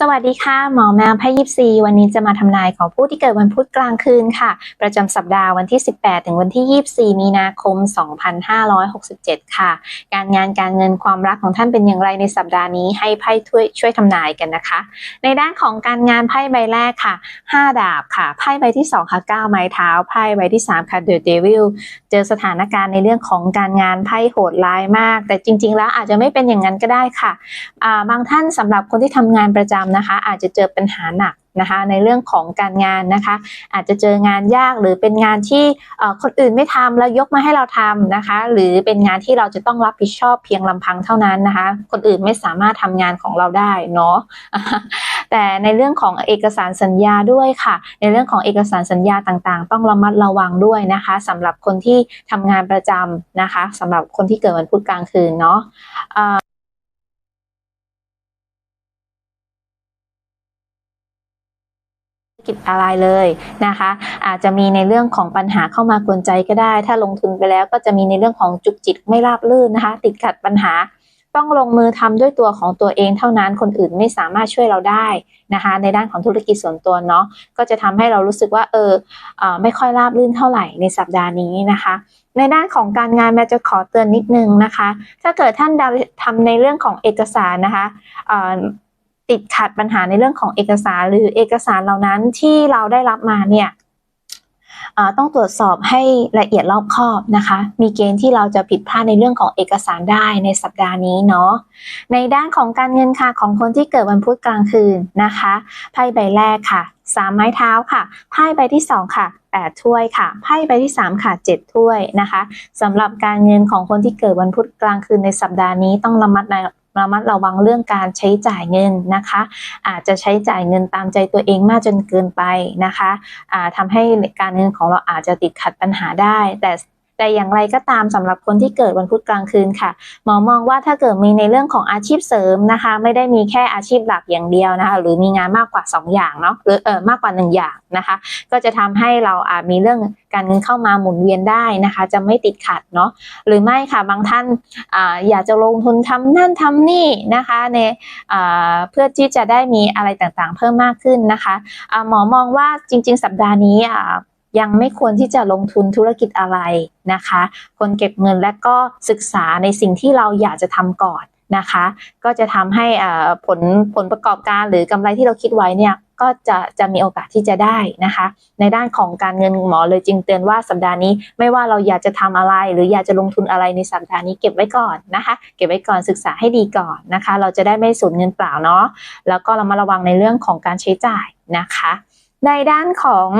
สวัสดีค่ะ หมอแมวไพ่ยิปซีวันนี้จะมาทำนายของผู้ที่เกิดวันพุธกลางคืนค่ะ ประจำสัปดาห์วันที่ 18 ถึงวันที่ 24 มีนาคม 2567 ค่ะ การงานการเงินความรักของท่านเป็นอย่างไรในสัปดาห์นี้ให้ไพ่ช่วยช่วยทำนายกันนะคะ ในด้านของการงานไพ่ใบแรกค่ะ 5 ดาบค่ะไพ่ใบที่ 2 ค่ะ 9 ไม้เท้าไพ่ใบที่ 3 ค่ะ The Devil เจ อสถานการณ์ในเรื่องของการงานไพ่โหดร้ายมาก แต่จริง ๆ แล้วอาจจะไม่เป็นอย่างนั้นก็ได้ค่ะะบางท่านสำหรับคนที่ทำงานประจำนะคะ อาจจะเจอปัญหาหนัก นะคะในเรื่องของการงานนะคะ อาจจะเจองานยากหรือเป็นงานที่คนอื่นไม่ทำแล้วยกมาให้เราทำนะคะ หรือเป็นงานที่เราจะต้องรับผิดชอบเพียงลำพังเท่านั้นนะคะ คนอื่นไม่สามารถทำงานของเราได้เนาะแต่ในเรื่องของเอกสารสัญญาด้วยค่ะ ในเรื่องของเอกสารสัญญาต่างๆ ต้องระมัดระวังด้วยนะคะสำหรับคนที่ทำงานประจำนะคะสำหรับคนที่เกิดวันพุธกลางคืนเนาะ กิจอะไรเลยนะคะ อาจจะมีในเรื่องของปัญหาเข้ามากวนใจก็ได้ ถ้าลงทุนไปแล้วก็จะมีในเรื่องของจุกจิกไม่ราบรื่นนะคะ ติดขัดปัญหา ต้องลงมือทำด้วยตัวของตัวเองเท่านั้นคนอื่นไม่สามารถช่วยเราได้นะคะ ในด้านของธุรกิจส่วนตัวเนาะก็จะทำให้เรารู้สึกว่าเอออไม่ค่อยราบรื่นเท่าไหร่ในสัปดาห์นี้นะคะในด้านของการงานแม่จะขอเตือนนิดนึงนะคะ ถ้าเกิดท่านทำในเรื่องของเอกสารนะคะ ติดขัดปัญหาในเรื่องของเอกสาร หรือเอกสารเหล่านั้นที่เราได้รับมาเนี่ยต้องตรวจสอบให้ละเอียดรอบคอบนะคะ มีเกณฑ์ที่เราจะผิดพลาดในเรื่องของเอกสารได้ในสัปดาห์นี้เนาะ ในด้านของการเงินค่ะของคนที่เกิดวันพุธกลางคืนนะคะ ไพ่ใบแรกค่ะ สามไม้เท้าค่ะ ไพ่ใบที่สองค่ะแปดถ้วยค่ะ ไพ่ใบที่สามค่ะเจ็ดถ้วยนะคะสำหรับการเงินของคนที่เกิดวันพุธกลางคืนในสัปดาห์นี้ต้องระมัด ระมัดระวังเรื่องการใช้จ่ายเงินนะคะ อาจจะใช้จ่ายเงินตามใจตัวเองมากจนเกินไปนะคะะทำให้การเงินของเราอาจจะติดขัดปัญหาได้ แต่ แต่อย่างไรก็ตามสำหรับคนที่เกิดวันพุธกลางคืนค่ะหมอมองว่าถ้าเกิดมีในเรื่องของอาชีพเสริมนะคะ ไม่ได้มีแค่อาชีพหลักอย่างเดียวนะคะ หรือมีงานมากกว่า 2 อย่างเนาะหรือเออมากกว่า 1 อย่างนะคะ ก็จะทำให้เราอาจมีเรื่องการเงินเข้ามาหมุนเวียนได้นะคะ จะไม่ติดขัดเนาะหรือไม่ค่ะบางท่านออยากจะลงทุนทำนั่นทำนี่นะคะในเพื่อที่จะได้มีอะไรต่างๆ เพิ่มมากขึ้นนะคะหมอมองว่าจริง ๆ สัปดาห์นี้ ยังไม่ควรที่จะลงทุนธุรกิจอะไรนะคะควรเก็บเงินและก็ศึกษาในสิ่งที่เราอยากจะทำก่อนนะคะ ก็จะทำให้ผลผลประกอบการหรือกำไรที่เราคิดไว้เนี่ยก็จะจะมีโอกาสที่จะได้นะคะ ในด้านของการเงินหมอเลยจึงเตือนว่าสัปดาห์นี้ไม่ว่าเราอยากจะทำอะไร หรืออยากจะลงทุนอะไรในสัปดาห์นี้เก็บไว้ก่อนนะคะ เก็บไว้ก่อนศึกษาให้ดีก่อนนะคะ เราจะได้ไม่สูญเงินเปล่าเนาะแล้วก็เรามาระวังในเรื่องของการใช้จ่ายนะคะ ในด้านของ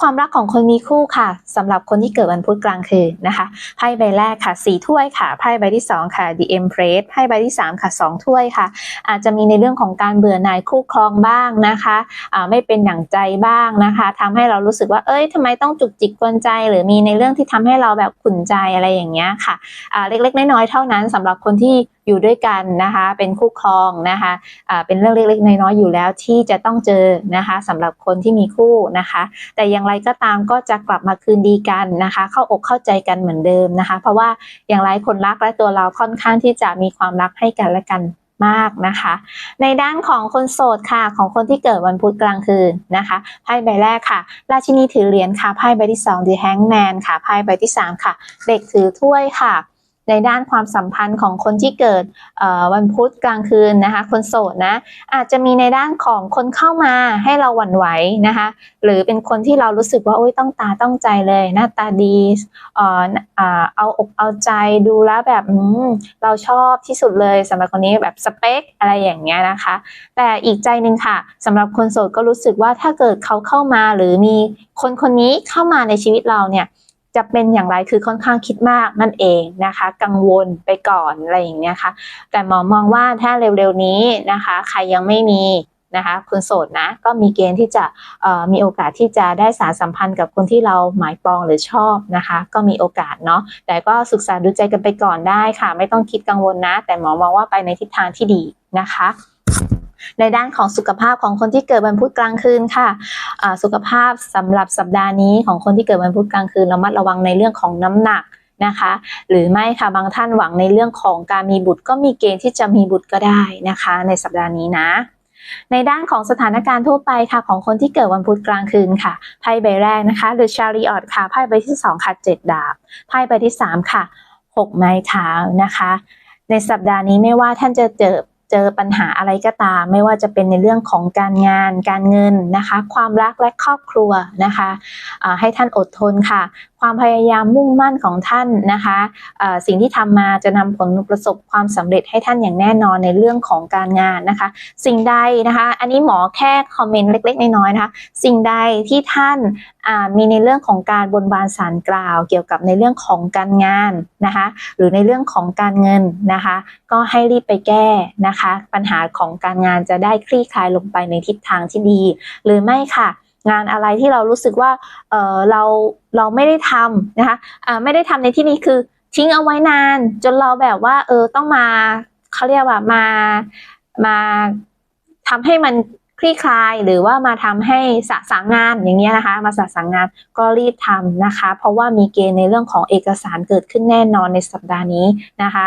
ความรักของคนมีคู่ค่ะสำหรับคนที่เกิดวันพุธกลางคืนนะคะไพ่ใบแรกค่ะสีถ้วยค่ะไพ่ใบที่ 2 ค่ะ The Empress ไพ่ใบที่ 3 ค่ะ 2 ถ้วยค่ะ อาจจะมีในเรื่องของการเบื่อหน่ายคู่ครองบ้างนะคะะไม่เป็นอย่างใจบ้างนะคะทำให้เรารู้สึกว่าเอ้ยทำไมต้องจุกจิกกวนใจ หรือมีในเรื่องที่ทำให้เราแบบขุ่นใจอะไรอย่างเงี้ยค่ะะเล็กๆน้อยๆเท่านั้นสำหรับคนที่อยู่ด้วยกันนะคะ เป็นคู่ครองนะคะะเป็นเรื่องเล็กๆน้อยๆอยู่แล้วที่จะต้องเจอนะคะสำหรับคนที่มีคู่นะคะ แต่อย่างไรก็ตามก็จะกลับมาคืนดีกันนะคะ เข้าอกเข้าใจกันเหมือนเดิมนะคะ เพราะว่าอย่างไรคนรักและตัวเราค่อนข้างที่จะมีความรักให้กันและกันมากนะคะ ในด้านของคนโสดค่ะ ของคนที่เกิดวันพุธกลางคืนนะคะไพ่ใบแรกค่ะ ราชินีถือเหรียญค่ะไพ่ใบที่2 The Hangman ค่ะไพ่ใบที่ 3 ค่ะ เด็กถือถ้วยค่ะ ในด้านความสัมพันธ์ของคนที่เกิดวันพุธกลางคืนนะคะ คนโสดนะอาจจะมีในด้านของคนเข้ามาให้เราหวั่นไหวนะคะ หรือเป็นคนที่เรารู้สึกว่าโอ้ยต้องตาต้องใจเลย หน้าตาดีเออเอาอกเอาใจดูแล้วแบบเราชอบที่สุดเลยสำหรับคนนี้แบบสเปคอะไรอย่างเงี้ยนะคะ แต่อีกใจหนึ่งค่ะสำหรับคนโสดก็รู้สึกว่าถ้าเกิดเขาเข้ามาหรือมีคนคนนี้เข้ามาในชีวิตเราเนี่ย จะเป็นอย่างไรคือค่อนข้างคิดมากนั่นเองนะคะ กังวลไปก่อนอะไรอย่างเงี้ยค่ะแต่หมอมองว่าถ้าเร็วๆนี้นะคะ ใครยังไม่มีนะคะคุณโสดนะก็มีเกณฑ์ที่จะมีโอกาสที่จะได้สารสัมพันธ์กับคนที่เราหมายปองหรือชอบนะคะ ก็มีโอกาสเนาะแต่ก็ศึกษาดูใจกันไปก่อนได้ค่ะ ไม่ต้องคิดกังวลนะ แต่หมอมองว่าไปในทิศทางที่ดีนะคะ ในด้านของสุขภาพของคนที่เกิดวันพุธกลางคืนค่ะสุขภาพสำหรับสัปดาห์นี้ของคนที่เกิดวันพุธกลางคืนระมัดระวังในเรื่องของน้ำหนักนะคะ หรือไม่ค่ะบางท่านหวังในเรื่องของการมีบุตรก็มีเกณฑ์ที่จะมีบุตรก็ได้นะคะ ในสัปดาห์นี้นะในด้านของสถานการณ์ทั่วไปค่ะของคนที่เกิดวันพุธกลางคืนค่ะไพ่ใบแรกนะคะ The Chariot ค่ะไพ่ใบที่ 2 ค่ะ 7 ดาบไพ่ใบที่ 3 ค่ะ 6 ไม้เท้านะคะ ในสัปดาห์นี้ไม่ว่าท่านจะเจอ เจอปัญหาอะไรก็ตาม ไม่ว่าจะเป็นในเรื่องของการงานการเงินนะคะ ความรักและครอบครัวนะคะอ่าให้ท่านอดทนค่ะ ความพยายามมุ่งมั่นของท่านนะคะเอ่อสิ่งที่ทำมาจะนำผลประสบความสำเร็จให้ท่านอย่างแน่นอนในเรื่องของการงานนะคะ สิ่งใดนะคะ อันนี้หมอแค่คอมเมนต์เล็ก ๆ น้อยๆนะคะ สิ่งใดที่ท่านมีในเรื่องของการบนบานสารกล่าว เกี่ยวกับในเรื่องของการงานนะคะหรือในเรื่องของการเงินนะคะก็ให้รีบไปแก้นะคะปัญหาของการงานจะได้คลี่คลายลงไปในทิศทางที่ดี หรือไม่ค่ะงานอะไรที่เรารู้สึกว่าเออเราเราไม่ได้ทำนะคะไม่ได้ทำในที่นี้คือทิ้งเอาไว้นาน จนเราแบบว่าเออต้องมาเขาเรียกว่ามามาทำให้มัน คลี่คลายหรือว่ามาทำให้สะสางงานอย่างเงี้ยนะคะ มาสะสางงานก็รีบทำนะคะ เพราะว่ามีเกณฑ์ในเรื่องของเอกสารเกิดขึ้นแน่นอนในสัปดาห์นี้นะคะ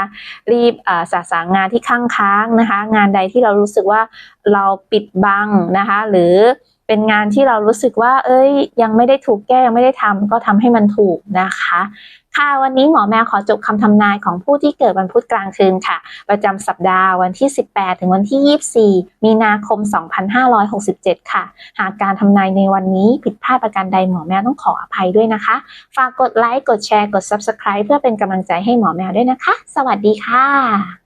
รีบสะสางงานที่ข้างค้างนะคะ งานใดที่เรารู้สึกว่าเราปิดบังนะคะ หรือเป็นงานที่เรารู้สึกว่า เอ้ย ยังไม่ได้ถูกแก้ยังไม่ได้ทำก็ทำให้มันถูกนะคะ ค่ะวันนี้หมอแมวขอจบคำทำนายของผู้ที่เกิดวันพุธกลางคืนค่ะ ประจำสัปดาห์วันที่ 18 ถึงวันที่ 24 มีนาคม 2567 ค่ะ หากการทำนายในวันนี้ผิดพลาดประการใดหมอแมวต้องขออภัยด้วยนะคะ ฝากกดไลค์กดแชร์กด Subscribe เพื่อเป็นกำลังใจให้หมอแมวด้วยนะคะ สวัสดีค่ะ